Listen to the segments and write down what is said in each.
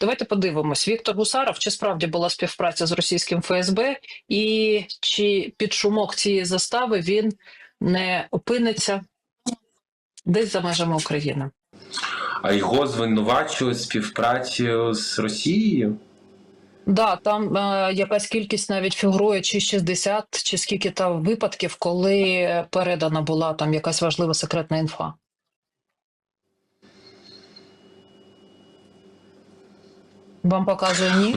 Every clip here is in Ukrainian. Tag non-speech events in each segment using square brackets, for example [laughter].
Давайте подивимось. Віктор Гусаров, чи справді була співпраця з російським ФСБ, і чи під шумок цієї застави він не опиниться десь за межами України? А його звинувачують співпраці з Росією. Да, там е, якась кількість навіть фігурує, чи 60, чи скільки там випадків, коли передана була там якась важлива секретна інфа. Вам показує ні?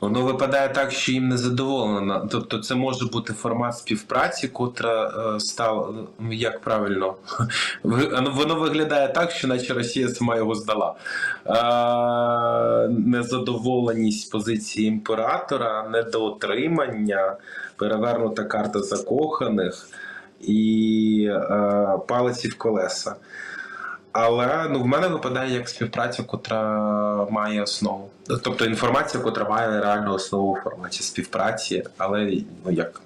Воно випадає так, що їм не задоволено. Тобто, це може бути формат співпраці, котра е, стала як правильно, [laughs] ну, воно виглядає так, що наче Росія сама його здала. Е, незадоволеність позиції імператора, недоотримання, перевернута карта закоханих і е, палиці в колеса. Але ну, в мене випадає як співпраця, котра має основу. Тобто інформація, котра має реальну основу в форматі співпраці, але ну як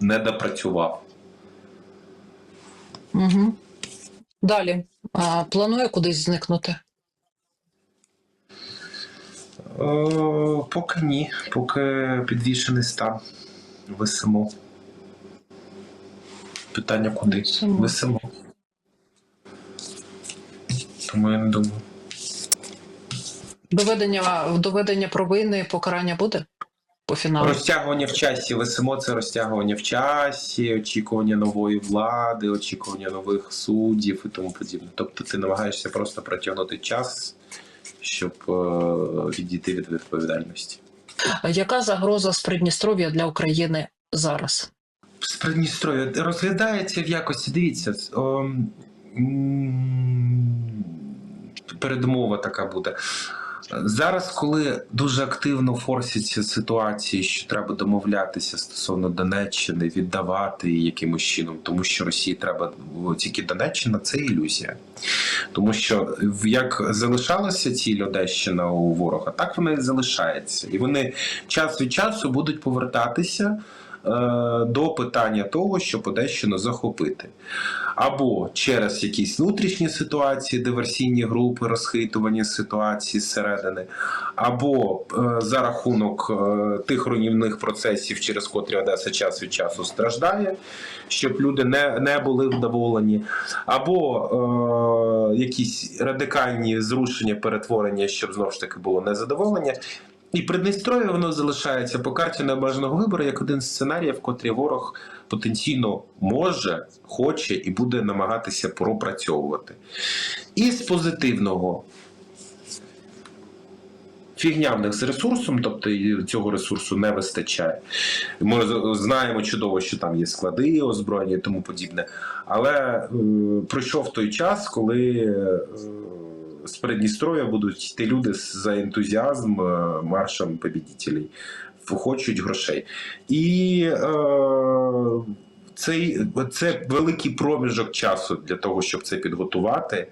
не допрацював. Угу. Далі. А, планує кудись зникнути? О, поки ні, поки підвішений стан. Висимо. Питання куди? Висимо. Тому я не думаю. Доведення, доведення провини, покарання буде по фіналу? Розтягування в часі. Висимо це розтягування в часі, очікування нової влади, очікування нових суддів і тому подібне. Тобто ти намагаєшся просто протягнути час, щоб е, відійти від відповідальності. Яка загроза з Придністров'я для України зараз? З Придністров'я розглядається в якості. Дивіться, о, м, передмова така буде. Зараз, коли дуже активно форсяться ситуації, що треба домовлятися стосовно Донеччини, віддавати її якимось чином, тому що Росії треба тільки Донеччина це ілюзія. Тому що як залишалася ціль Одещина у ворога, так вона і залишається. І вони час від часу будуть повертатися до питання того, щоб Одещину захопити. Або через якісь внутрішні ситуації, диверсійні групи, розхитування ситуації зсередини, або е, за рахунок е, тих руйнівних процесів, через котрі Одеса час від часу страждає, щоб люди не, не були вдоволені, або е, якісь радикальні зрушення, перетворення, щоб знову ж таки було незадоволення. І Придністров'я воно залишається по карті необмеженого вибору як один з сценаріїв, котрі ворог потенційно може, хоче і буде намагатися пропрацьовувати. І з позитивного. Фігня в них з ресурсом, тобто цього ресурсу не вистачає. Ми знаємо чудово, що там є склади, озброєння і тому подібне. Але е, пройшов той час, коли е, з Придністров'я будуть йти люди за ентузіазм е, маршем побідітелей, хочуть грошей. І е, цей, це великий проміжок часу для того, щоб це підготувати, е,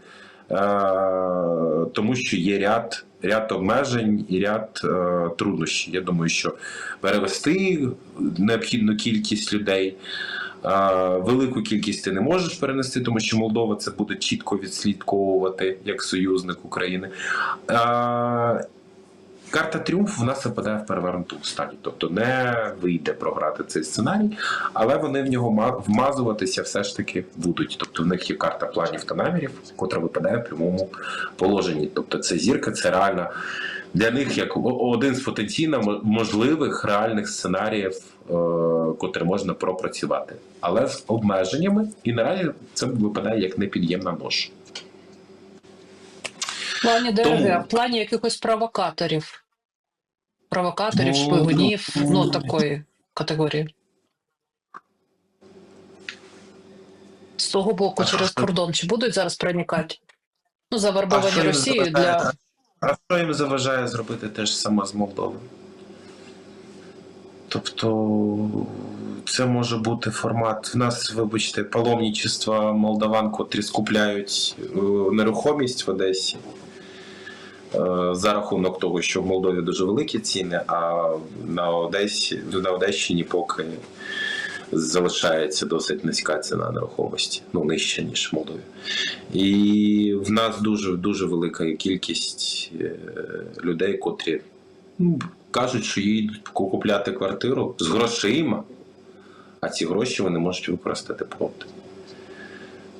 тому що є ряд, ряд обмежень і ряд е, труднощів. Я думаю, що перевести необхідну кількість людей. Велику кількість ти не можеш перенести, тому що Молдова це буде чітко відслідковувати як союзник України. Карта тріумфу в нас випадає в перевернутому стані, тобто не вийде програти цей сценарій, але вони в нього ма- вмазуватися все ж таки будуть. Тобто в них є карта планів та намірів, котра випадає в прямому положенні. Тобто це зірка, це реальна для них як один з потенційно можливих реальних сценаріїв, е, котрі можна пропрацювати, але з обмеженнями, і наразі це випадає як непід'ємна нож. В плані Тому- а в плані якихось провокаторів. Провокаторів, Ну, шпигунів, ну, ну такої категорії. З того боку, через кордон, чи будуть зараз проникати? Ну, завербовані Росією для. А що їм заважає зробити те ж саме з Молдови? Тобто це може бути формат. В нас, вибачте, паломничества молдаван, котрі скупляють е, нерухомість в Одесі. е, За рахунок того, що в Молдові дуже великі ціни, а на Одесі, на Одещині поки залишається досить низька ціна нерухомості, ну нижча ніж в Молдові. І в нас дуже дуже велика кількість е, людей, котрі ну, кажуть, що їдуть купляти квартиру з грошима, а ці гроші вони можуть використати проти.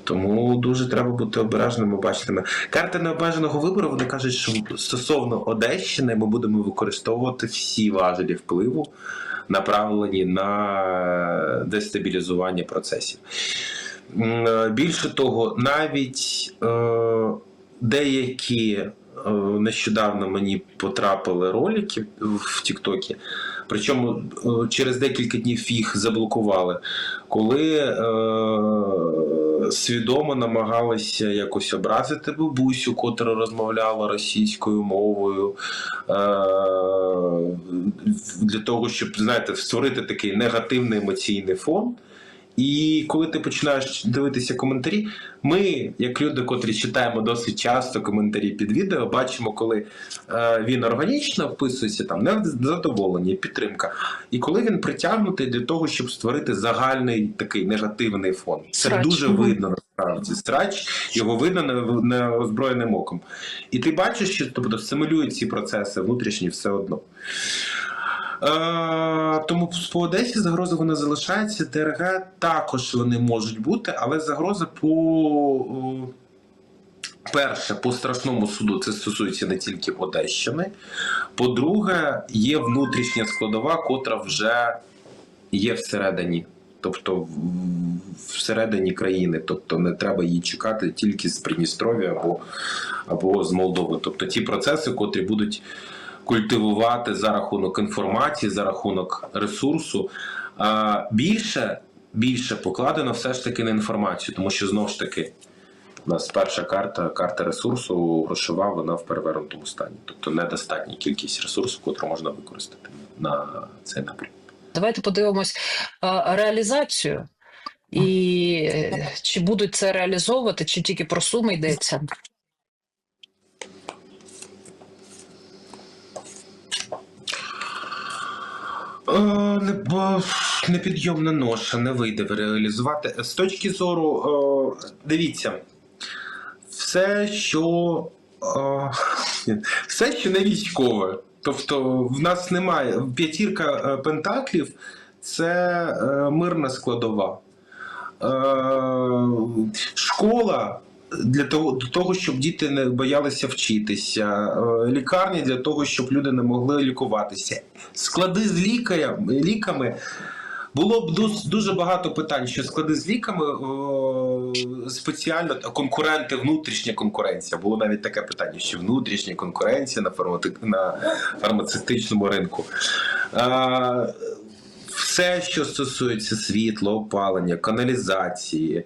Тому дуже треба бути обережними, бачними. Карти необмеженого вибору вони кажуть, що стосовно Одещини ми будемо використовувати всі важелі впливу, направлені на дестабілізування процесів. Е, Більше того, навіть е, деякі нещодавно мені потрапили ролики в Тіктокі, причому е, через декілька днів їх заблокували, коли е, свідомо намагалися якось образити бабусю, котра розмовляла російською мовою, е, для того, щоб знаєте, створити такий негативний емоційний фон. І коли ти починаєш дивитися коментарі, ми, як люди, котрі читаємо досить часто коментарі під відео, бачимо, коли е, він органічно вписується, там незадоволення, підтримка, і коли він притягнутий для того, щоб створити загальний такий негативний фон. Це Срач. дуже видно насправді. Страч його видно не- неозброєним оком. І ти бачиш, що тобто симулюють ці процеси внутрішні все одно. Е, тому по Одесі загроза вона залишається. ДРГ також вони можуть бути, але загроза по перше, по страшному суду це стосується не тільки Одещини. По-друге, є внутрішня складова, котра вже є всередині. Тобто всередині країни, тобто не треба її чекати тільки з Придністров'я або, або з Молдови. Тобто ті процеси, котрі будуть культивувати за рахунок інформації, за рахунок ресурсу. Більше, більше покладено все ж таки на інформацію, тому що знову ж таки. У нас перша карта, карта ресурсу грошова, вона в перевернутому стані. Тобто недостатня кількість ресурсу, котру можна використати на цей напрям. Давайте подивимось реалізацію. І е, чи будуть це реалізовувати, чи тільки про суми йдеться? Е, не, бо непідйомна ноша, не вийде реалізувати. З точки зору, е, дивіться, все, що е, все, що не військове. Тобто, в нас немає п'ятірка е, пентаклів це е, мирна складова. Е, школа для того, до того, щоб діти не боялися вчитися, е, лікарні для того, щоб люди не могли лікуватися. Склади з лікаря, ліками. Було б дуже багато питань, що склади з ліками о, спеціально конкуренти, внутрішня конкуренція. Було навіть таке питання, що внутрішня конкуренція на, фармати- на фармацевтичному ринку. Е, все, що стосується світла, опалення, каналізації, е,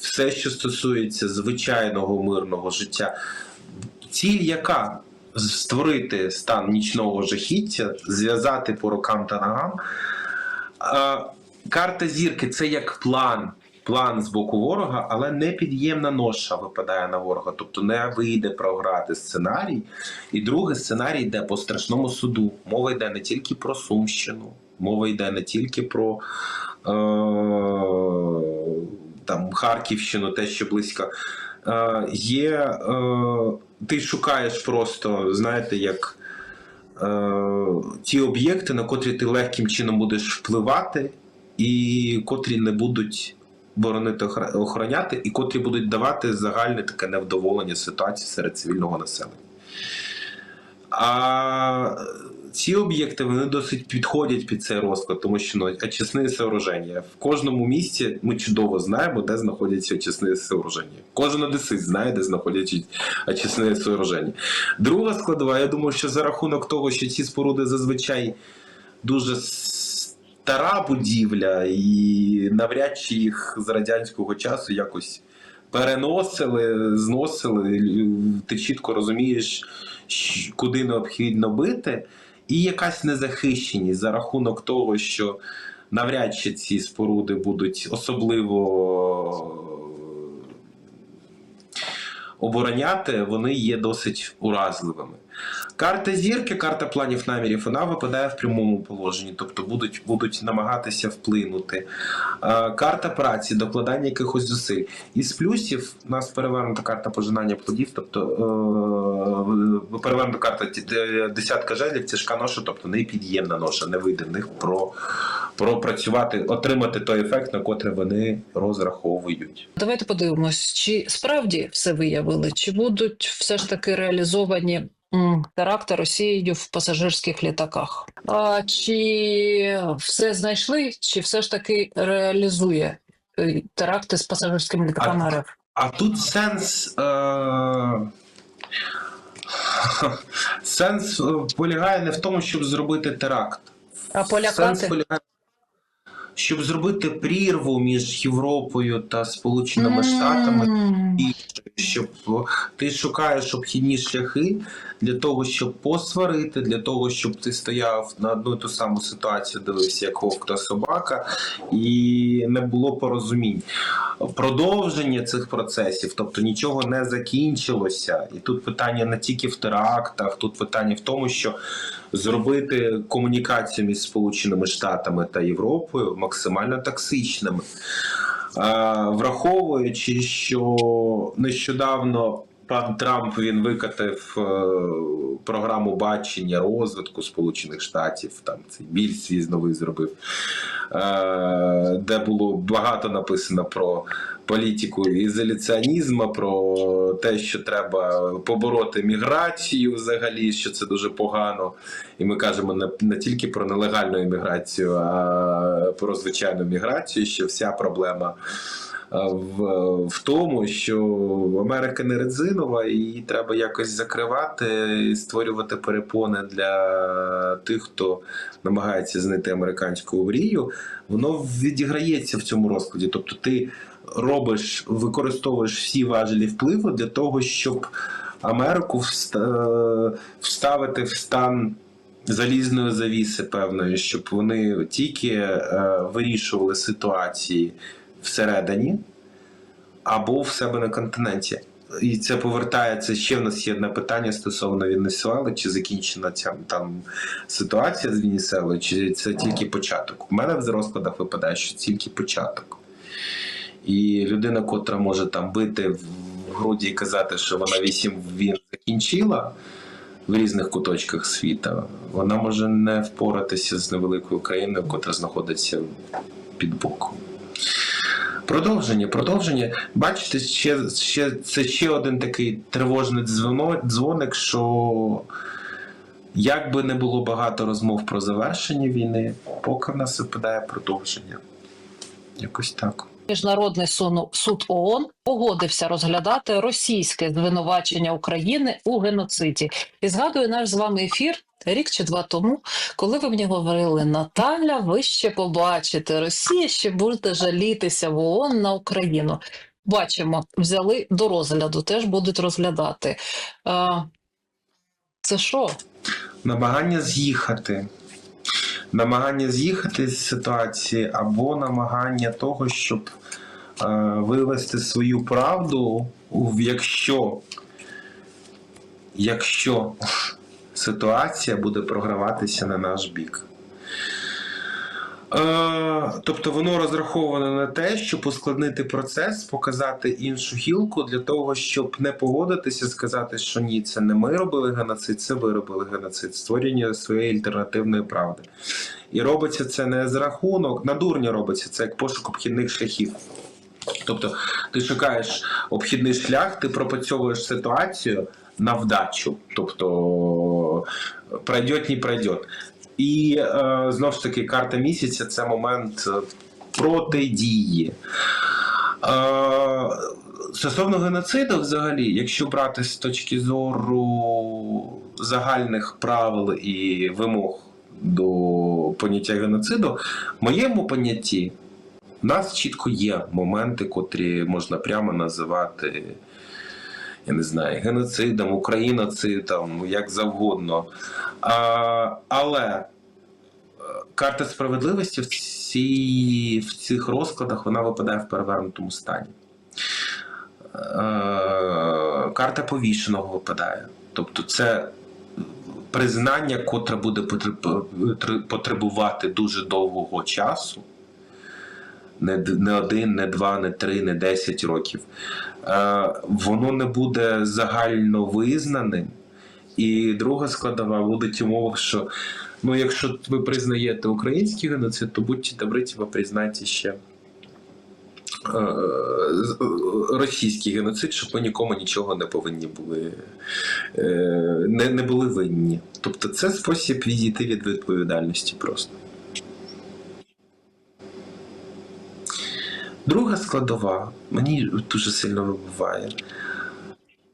все, що стосується звичайного мирного життя, ціль яка? Створити стан нічного жахіття, зв'язати по рукам та ногам. Е, карта зірки це як план. План з боку ворога, але не під'ємна ноша випадає на ворога, тобто не вийде програти сценарій. І другий сценарій йде по страшному суду. Мова йде не тільки про Сумщину, мова йде не тільки про е, там, Харківщину, те, що близько. Е, є, е, ти шукаєш просто, знаєте, як е, ті об'єкти, на котрі ти легким чином будеш впливати, і котрі не будуть боронити охороняти, і котрі будуть давати загальне таке невдоволення ситуації серед цивільного населення. А ці об'єкти вони досить підходять під цей розклад, тому що ну, очисні сооруження. В кожному місці ми чудово знаємо, де знаходяться очисні сооруження. Кожен одесит знає, де знаходяться очисні сооруження. Друга складова, я думаю, що за рахунок того, що ці споруди зазвичай дуже стара будівля, і навряд чи їх з радянського часу якось переносили, зносили. Ти чітко розумієш, куди необхідно бити, і якась незахищеність за рахунок того, що навряд чи ці споруди будуть особливо обороняти, вони є досить уразливими. Карта зірки, карта планів намірів, вона випадає в прямому положенні, тобто будуть, будуть намагатися вплинути. Е, Карта праці, докладання якихось зусиль. Із плюсів у нас перевернута карта пожинання плодів, тобто е, перевернута карта десятка жезлів, тяжка ноша, тобто непід'ємна ноша, не вийде в них про, пропрацювати, отримати той ефект, на котрий вони розраховують. Давайте подивимось, чи справді все виявили, чи будуть все ж таки реалізовані теракти Росією в пасажирських літаках. А чи все знайшли, чи все ж таки реалізує е, теракти з пасажирськими літаками РФ? А тут сенс. Е... [laughs] Сенс е, полягає не в тому, щоб зробити теракт. А полякати? Сенс полягає, щоб зробити прірву між Європою та Сполученими Штатами. І щоб ти шукаєш обхідні шляхи для того, щоб посварити, для того, щоб ти стояв на одну і ту саму ситуацію, дивився як вовк та собака, і не було порозумінь. Продовження цих процесів, тобто нічого не закінчилося. І тут питання не тільки в терактах, тут питання в тому, що зробити комунікацію між Сполученими Штатами та Європою максимально токсичними. Е, Враховуючи, що нещодавно пан Трамп він викатив е, програму бачення розвитку Сполучених Штатів, там цей біль свій новий зробив, е, де було багато написано про політику ізоляціонізму, про те, що треба побороти міграцію взагалі, що це дуже погано. І ми кажемо не, не тільки про нелегальну імміграцію, а про звичайну міграцію, що вся проблема в, в тому, що Америка не резинова, і її треба якось закривати і створювати перепони для тих, хто намагається знайти американську мрію. Воно відіграється в цьому розкладі. Тобто ти робиш, використовуєш всі важелі впливу для того, щоб Америку вставити в стан залізної завіси певної, щоб вони тільки е, вирішували ситуації всередині або в себе на континенті. І це повертається ще в нас є одне питання стосовно Венесуели, чи закінчена ця там ситуація з Венесуелою, чи це тільки початок. У мене в розкладах випадає, що тільки початок. І людина, котра може там бити в груді і казати, що вона вісім він закінчила в різних куточках світа, вона може не впоратися з невеликою країною, котра знаходиться під боком. Продовження, продовження. Бачите, ще, ще, це ще один такий тривожний дзвоник, що як би не було багато розмов про завершення війни, поки в нас випадає продовження. Якось так. Міжнародний суд ООН погодився розглядати російське звинувачення України у геноциді. І згадую наш з вами ефір рік чи два тому, коли ви мені говорили, Наталя, ви ще побачите, Росія ще буде жалітися в ООН на Україну. Бачимо, взяли до розгляду, теж будуть розглядати. Це що? Намагання з'їхати. Намагання з'їхати з ситуації або намагання того, щоб е, вивести свою правду, якщо, якщо ситуація буде програватися на наш бік. Е, тобто воно розраховане на те, щоб ускладнити процес, показати іншу гілку для того, щоб не погодитися, сказати, що ні, це не ми робили геноцид, це ви робили геноцид, створення своєї альтернативної правди. І робиться це не з рахунок, на дурня робиться це як пошук обхідних шляхів. Тобто ти шукаєш обхідний шлях, ти пропрацьовуєш ситуацію на вдачу. Тобто пройдет, не пройдет. І е, знову ж таки, карта місяця це момент е, протидії. Е, стосовно геноциду, взагалі, якщо брати з точки зору загальних правил і вимог до поняття геноциду, в моєму понятті у нас чітко є моменти, котрі можна прямо називати. Я не знаю, геноцидом, україноцидом, як завгодно. А, але е, карта справедливості в, цій, в цих розкладах вона випадає в перевернутому стані. Е, карта повішеного випадає. Тобто, це признання, котре буде потребувати дуже довгого часу. Не, не один, не два, не три, не десять років. Е, воно не буде загально визнаним. І друга складова буде в що ну, якщо ви признаєте український геноцид, то будьте добрі, ви признайте ще е, е, російський геноцид, щоб ми нікому нічого не повинні були, е, не, не були винні. Тобто це спосіб відійти від відповідальності просто. Друга складова мені дуже сильно вибиває.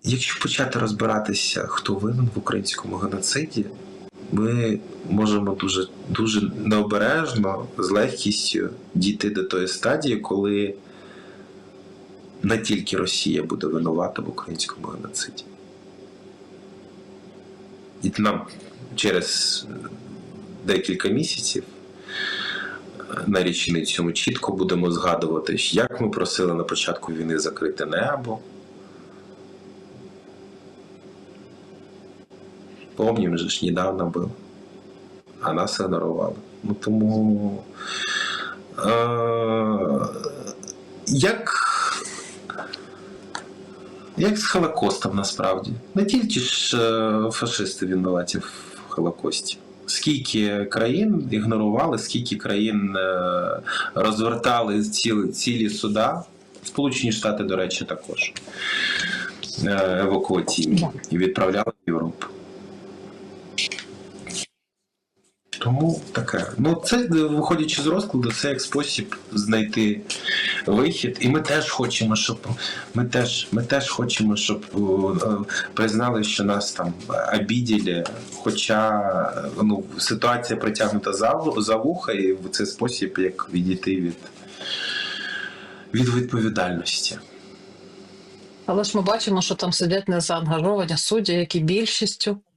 Якщо почати розбиратися, хто винен в українському геноциді, ми можемо дуже, дуже необережно, з легкістю дійти до тої стадії, коли не тільки Росія буде винувата в українському геноциді. І нам через декілька місяців на річницю чітко будемо згадувати, як ми просили на початку війни закрити небо. Помнім же ж недавно було. А нас ігнорували. Ну тому. Е, як, як з Холокостом насправді. Не тільки ж е, фашисти винуваті в Холокості. Скільки країн ігнорували, скільки країн е, розвертали цілі, цілі суда. Сполучені Штати, до речі, також е, евакуаційні і відправляли в Європу. Тому таке. Ну, це, виходячи з розкладу, це як спосіб знайти вихід. І ми теж хочемо, щоб ми теж, ми теж хочемо, щоб е, признали, що нас там обіділи. Хоча ну, ситуація притягнута за, за вуха, і в цей спосіб як відійти від, від відповідальності. Але ж ми бачимо, що там сидять незаангажовані судді, які більшістю, е,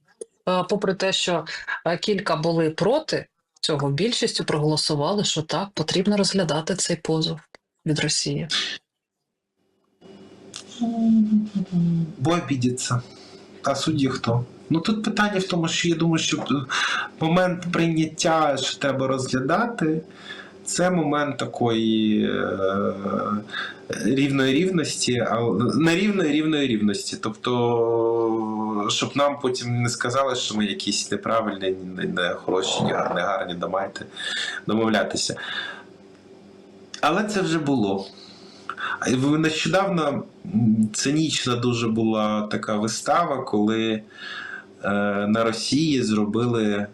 попри те, що е, кілька були проти цього, більшістю проголосували, що так, потрібно розглядати цей позов від Росії. Бо обідяться. А судді хто? Ну тут питання в тому, що я думаю, що момент прийняття, що треба розглядати, це момент такої е, рівної рівності, а не рівної рівності. Тобто, щоб нам потім не сказали, що ми якісь неправильні, не, не хороші, не гарні, гарні, давайте домовлятися. Але це вже було. Нещодавно цинічна дуже була така вистава, коли е, на Росії зробили е,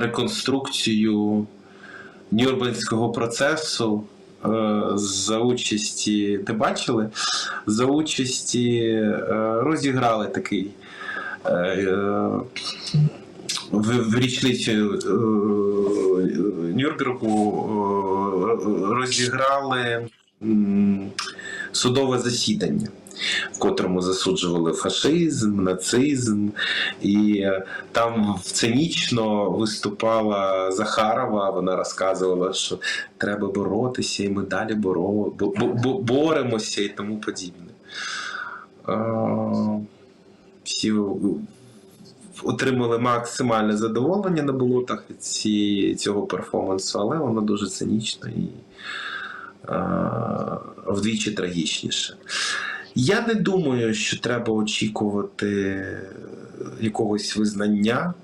реконструкцію Нюрнберзького процесу е, за участі, ти бачили? За участі е, розіграли такий. е, в, річницю Нюрнбергу розіграли судове засідання, в котрому засуджували фашизм, нацизм, і е, там цинічно виступала Захарова. Вона розказувала, що треба боротися, і ми далі боро, бо, бо, бо- боремося і тому подібне. Всі отримали максимальне задоволення на болотах від цього перформансу, але воно дуже цинічно і е, вдвічі трагічніше. Я не думаю, що треба очікувати якогось визнання,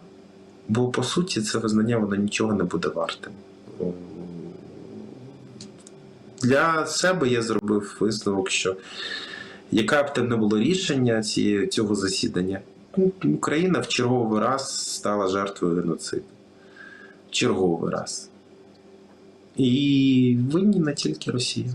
бо по суті це визнання воно нічого не буде вартим. Для себе я зробив висновок, що яке б там не було рішення цього засідання, Україна в черговий раз стала жертвою геноциду. В Черговий раз. І винні не тільки Росія.